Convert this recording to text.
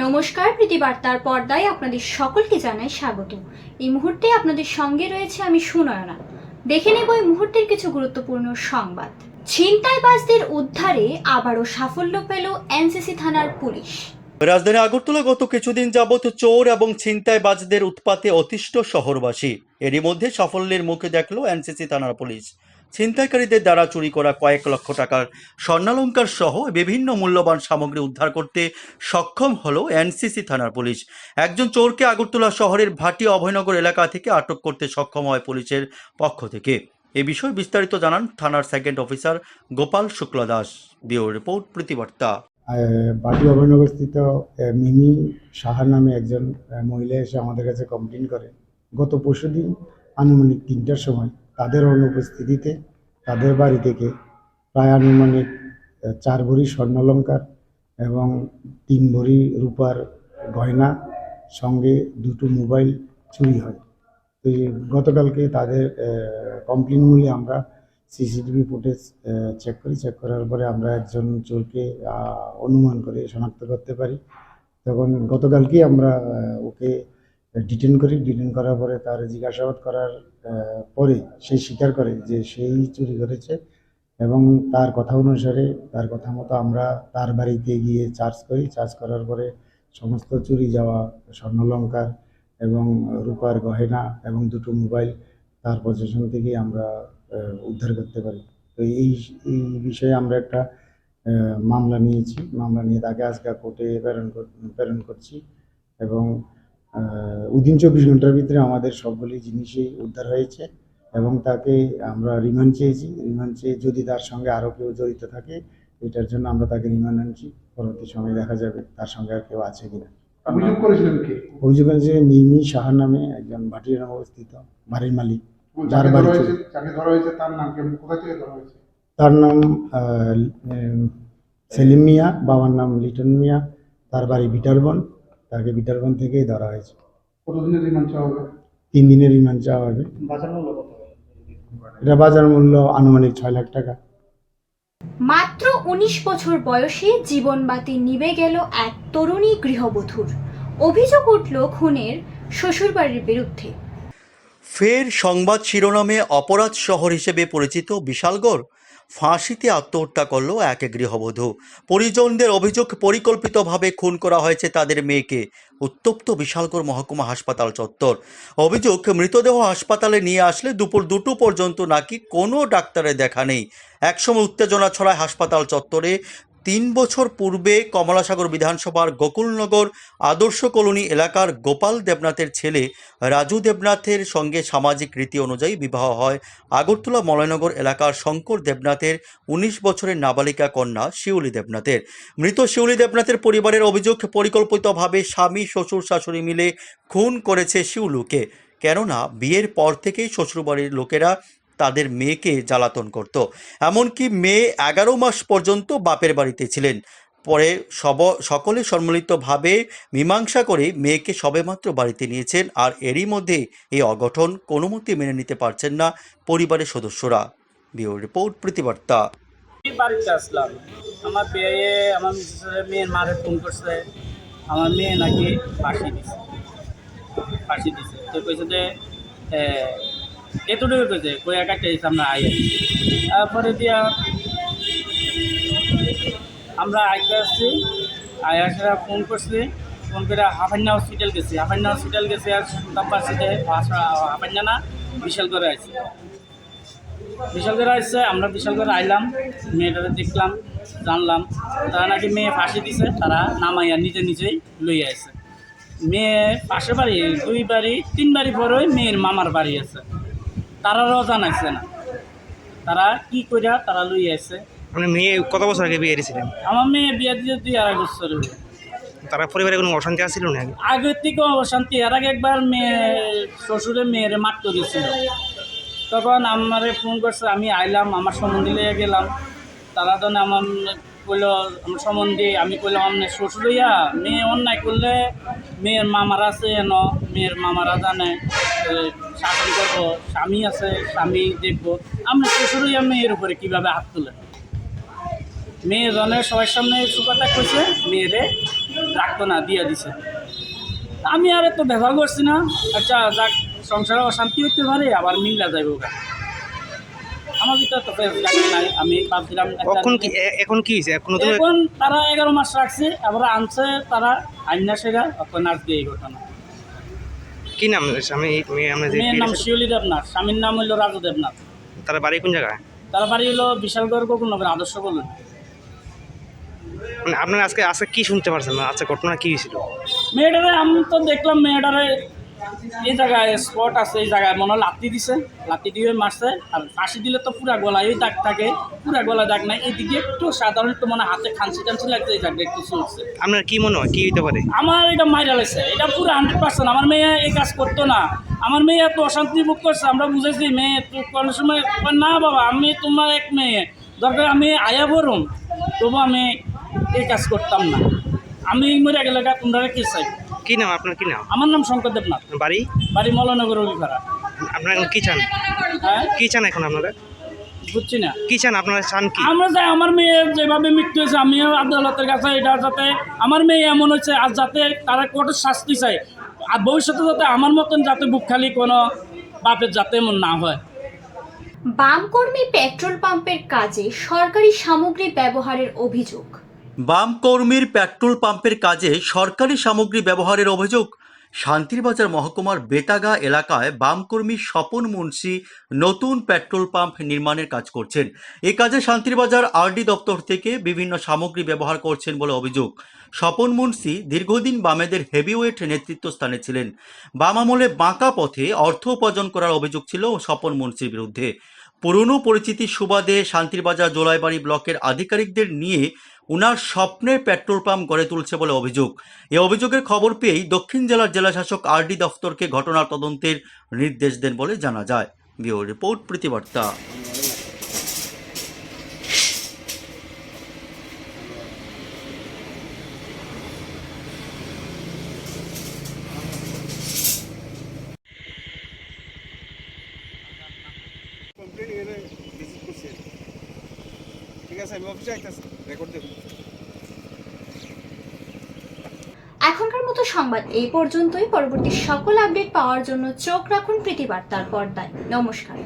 নমস্কার প্রীতিবার্তার পর্দায় আপনাদের সকলকে জানাই স্বাগত। এই মুহূর্তে আপনাদের সঙ্গে রয়েছে আমি সুনয়না। দেখে নেব এই মুহূর্তের কিছু গুরুত্বপূর্ণ সংবাদ। ছিনতাইবাজদের উদ্ধারে আবারও সাফল্য পেল এনসিসি থানার পুলিশ। রাজধানী আগরতলা গত কিছুদিন যাবৎ চোর এবং ছিনতাইবাজদের উৎপাতে অতিষ্ঠ শহরবাসী। এরই মধ্যে সাফল্যের মুখে দেখল এনসিসি থানার পুলিশ। ছিনতাইকারীদের দ্বারা চুরি করা কয়েক লক্ষ টাকার স্বর্ণালঙ্কার সহ বিভিন্ন মূল্যবান সামগ্রী উদ্ধার করতে সক্ষম হল এনসিসি থানার পুলিশ। একজন চোরকে আগরতলা শহরের ভাটি অভয়নগর এলাকা থেকে আটক করতে সক্ষম হয় পুলিশের পক্ষ থেকে। এ বিষয়ে বিস্তারিত জানান থানার second officer Gopal Shukla Das bureau report, Protibarta. বাটি অভয়নগরস্থিত মিমি সাহা নামে একজন মহিলা এসে আমাদের কাছে কমপ্লেন করে। গত পরশুদিন আনুমানিক তিনটার সময় তাদের অনুপস্থিতিতে তাদের বাড়ি থেকে প্রায় আনুমানিক চার ভরি স্বর্ণালঙ্কার এবং তিন ভরি রূপার গয়না সঙ্গে দুটো মোবাইল চুরি হয়। তো গতকালকে তাদের কমপ্লেন আমরা সিসিটিভি ফুটেজ চেক করি। চেক করার পরে আমরা একজন চোরকে অনুমান করে শনাক্ত করতে পারি। তখন গতকালকেই আমরা ওকে ডিটেন করি ডিটেন করার পরে তার জিজ্ঞাসাবাদ করার পরে সে স্বীকার করে যে সেই চুরি করেছে এবং তার কথা অনুসারে, তার কথা মতো আমরা তার বাড়িতে গিয়ে চার্জ করি। চার্জ করার পরে সমস্ত চুরি যাওয়া স্বর্ণলঙ্কার এবং রূপার গহেনা এবং দুটো মোবাইল তার পজিশন থেকে আমরা উদ্ধার করতে পারি। তো এই এই বিষয়ে আমরা একটা মামলা নিয়েছি। মামলা নিয়ে তাকে আজকে কোর্টে প্রেরণ প্রেরণ করছি এবং উদিন চব্বিশ ঘণ্টার ভিতরে আমাদের সবগুলি জিনিসই উদ্ধার হয়েছে এবং তাকে আমরা রিমান্ড চেয়েছি। রিমান্ড চেয়ে যদি তার সঙ্গে আরও কেউ জড়িত থাকে এটার জন্য আমরা তাকে রিমান্ড আনছি। পরবর্তী সময় দেখা যাবে তার সঙ্গে আর কেউ আছে কিনা। অভিযোগ করেছিলেন কে? অভিযোগ আছে মিমি সাহা নামে একজন ভাটিয়ার অবস্থিত বাড়ির মালিক। যার বাড়ি ধরা হয়েছে ধরা হয়েছে তার নাম কি? আপনি কোথা থেকে ধরা হয়েছে? তার নাম আহ, সেলিম মিয়া বাবার নাম লিটন মিয়া তার বাড়ি বিটারবন। তাকে বিটারবন থেকেই ধরা হয়েছে। কতদিনের রিমান্ড চাওয়া হবে? তিন দিনের রিমান্ড চাওয়া হবে। এটা বাজার মূল্য আনুমানিক ছয় লাখ টাকা। মাত্র উনিশ বছর বয়সে জীবনবাতি নিভে গেল এক তরুণী গৃহবধূর। অভিযোগ উঠল খুনের শ্বশুরবাড়ির বিরুদ্ধে। ফের সংবাদ শিরোনামে অপরাধ শহর হিসেবে পরিচিত বিশালগড়। ফাঁসিতে আত্মহত্যা করল এক গৃহবধূ। পরিজনদের অভিযোগ পরিকল্পিতভাবে খুন করা হয়েছে তাদের মেয়েকে। উত্তপ্ত বিশালগড় মহকুমা হাসপাতাল চত্বর। অভিযোগ, মৃতদেহ হাসপাতালে নিয়ে আসলে দুপুর দুটো পর্যন্ত নাকি কোনো ডাক্তারের দেখা নেই। একসময় উত্তেজনা ছড়ায় হাসপাতাল চত্বরে তিন বছর পূর্বে কমলাসাগর বিধানসভার গোকুলনগর আদর্শ কলোনি এলাকার গোপাল দেবনাথের ছেলে রাজু দেবনাথের সঙ্গে সামাজিক রীতি অনুযায়ী বিবাহ হয়। আগরতলা মলয়নগর এলাকার শঙ্কর দেবনাথের উনিশ বছরের নাবালিকা কন্যা শিউলি দেবনাথের। মৃত শিউলি দেবনাথের পরিবারের অভিযোগ, পরিকল্পিতভাবে স্বামী, শ্বশুর, শাশুড়ি মিলে খুন করেছে শিউলুকে। কেননা, বিয়ের পর থেকেই শ্বশুরবাড়ির লোকেরা তাদের মেয়েকে জ্বালাতন করত। এমনকি মেয়ে এগারো মাস পর্যন্ত বাপের বাড়িতে ছিলেন। পরে সব, সকলে সম্মিলিতভাবে মীমাংসা করে মেয়েকে সবেমাত্র বাড়িতে নিয়েছেন আর এরই মধ্যে এই অঘটন কোনো মতে মেনে নিতে পারছেন না পরিবারের সদস্যরা। Bureau report, Protibarta. বাড়িতে আসলাম? আমার বিয়ে আমার মেয়ের মারে ফোন করছে। আমার মেয়ে নাকি ফাঁসি দিছে। ফাঁসি দিছে। তো কইছে যে এতটুকু কইছে কই একাটা দিছে আমরা আই তারপরে দিয়া আমরা আইতে আসছি আসে ফোন করছি ফোন করে হাফান্না হসপিটাল গেছি। হাফান্না হসপিটাল গেছি আর শুনতাম পারছি হাফান্না না বিশাল করে আছে বিশাল আসছে আমরা বিশাল করে আইলাম মেয়েটাকে দেখলাম, জানলাম। তারা নাকি মেয়ে ফাঁসি দিছে, তারা নামাইয়া নিজে নিজেই লইয়া আসছে মেয়ে পাশে বাড়ি, দুই বাড়ি, তিন বাড়ি পরেই মেয়ের মামার বাড়ি আছে। তারারও জানাইছে না। তারা কি কইরা তারা লই আসছে মানে মেয়ে কত বছর আগে বিয়ে দিয়েছিলেন? আমার মেয়ে বিয়ে দিয়ে দুই আড়াই বছর তারা পরিবারে কোনো অশান্তি আসছিল না আগে আগের থেকে অশান্তি। এর আগে একবার মেয়ে শ্বশুরে মেয়েরে মারতে দিয়েছিল তখন আমারে ফোন করছে আমি আইলাম আমার সম্বন্ধে গেলাম। তারা তো আমার কইল আমার সম্বন্ধে? আমি কইলাম আপনার শ্বশুর ইয়া মেয়ে অন্যায় করলে মেয়ের মামারা আছে এন মেয়ের মামারা জানে। শাসন করব স্বামী আছে স্বামী দেখব। আমরা শ্বশুর হইয়া মেয়ের উপরে কীভাবে হাত তুলে মেয়ে জনের সবার সামনে সুকথা কইছে মেয়েরে রাখতো না দিয়ে দিছে। আমি আর এত ব্যবহার করছি না। আচ্ছা যাক সংসারে অশান্তি হতে পারে আবার মিলা যাবে ওটা আমার ভিতরে তো নাই আমি ভাবছিলাম কখন কি এখন কি হয়েছে এখন এখন তারা এগারো মাস রাখছে আবার আনছে তারা আইনা সেরা এখন আজকে এই ঘটনা। কি নাম? স্বামী মেয়ে আমরা যে মেয়ের নাম শিউলি দেবনাথ স্বামীর নাম হইল রাজু দেবনাথ। তার বাড়ি কোন জায়গায়? তার বাড়ি হলো বিশালগড় গোকুলনগর আদর্শ বলুন মানে আপনারা আজকে আজকে কি শুনতে পারছেন? আচ্ছা ঘটনা কি হয়েছিল? মেয়েটারে আমি তো দেখলাম মেয়েটারে এই জায়গায় স্পট আছে এই জায়গায় মনে লাত্তি দিছে লাত্তি দিয়ে মারছে আর ফাঁসি দিলে তো পুরা গলায় দাগ থাকে পুরা গলা দাগ নাই এদিকে একটু সাধারণত মনে হয় হাতে খানসি টানসি লাগছে এই জায়গাটা একটু চলছে। আপনার কি মনে হয় কি হইতে পারে? আমার এটা মাইরা লাগছে এটা পুরো হান্ড্রেড পার্সেন্ট আমার মেয়ে এই কাজ করতো না। আমার মেয়ে এত অশান্তি ভোগ করছে আমরা বুঝেছি মেয়ে তো কোনো সময় না বাবা আমি তোমার এক মেয়ে দরকার আমি আয়া বরুম তবু আমি এই কাজ করতাম না। আমি মরে গেলে তোমরা কি চাই কি নাম? আপনার কি নাম? আমার নাম শঙ্কর দেবনাথ। বাড়ি? বাড়ি মলনগর অভিভারা আপনারা এখন কি চান? হ্যাঁ? কি চান এখন আপনারা বুঝছি না। কি চান? আপনারা চান কি? আমরা যাই আমার মেয়ে যেভাবে মৃত্যু হয়েছে আমিও আদালতের কাছে এটা যাতে আমার মেয়ে এমন হয়েছে আর যাতে তারা কঠোর শাস্তি চাই আর ভবিষ্যতে যাতে আমার মতন যাতে বুক খালি কোনো বাপের যাতে এমন না হয়। বামকর্মী পেট্রোল পাম্পের কাজে সরকারি সামগ্রী ব্যবহারের অভিযোগ। বাম কর্মীর পেট্রোল পাম্পের কাজে সরকারি সামগ্রী ব্যবহারের অভিযোগ। শান্তিরবাজার মহকুমার বেতাগা এলাকায় বাম কর্মী স্বপন মুন্সি নতুন পেট্রোল পাম্প নির্মাণের কাজ করছেন। এ কাজে শান্তিরবাজার আরডি দপ্তর থেকে বিভিন্ন সামগ্রী ব্যবহার করছেন বলে অভিযোগ। স্বপন মুন্সি দীর্ঘদিন বামেদের হেভিওয়েট নেতৃত্ব স্থানে ছিলেন। বাম আমলে বাঁকা পথে অর্থ উপার্জন করার অভিযোগ ছিল স্বপন মুন্সির বিরুদ্ধে। পুরনো পরিচিতির সুবাদে শান্তিরবাজার জোলাইবাড়ি ব্লকের আধিকারিকদের নিয়ে উনার স্বপ্নের পেট্রোল পাম্প গড়ে তুলছে বলে অভিযোগ। এই অভিযোগের খবর পেয়েই দক্ষিণ জেলার জেলাশাসক আরডি দফতরকে ঘটনার তদন্তের নির্দেশ দেন বলে জানা যায়। Bureau report Protibarta. এখনকার মতো সংবাদ এই পর্যন্তই। পরবর্তী সকল আপডেট পাওয়ার জন্য চোখ রাখুন প্রীতিবার্তার পর্দায়। নমস্কার।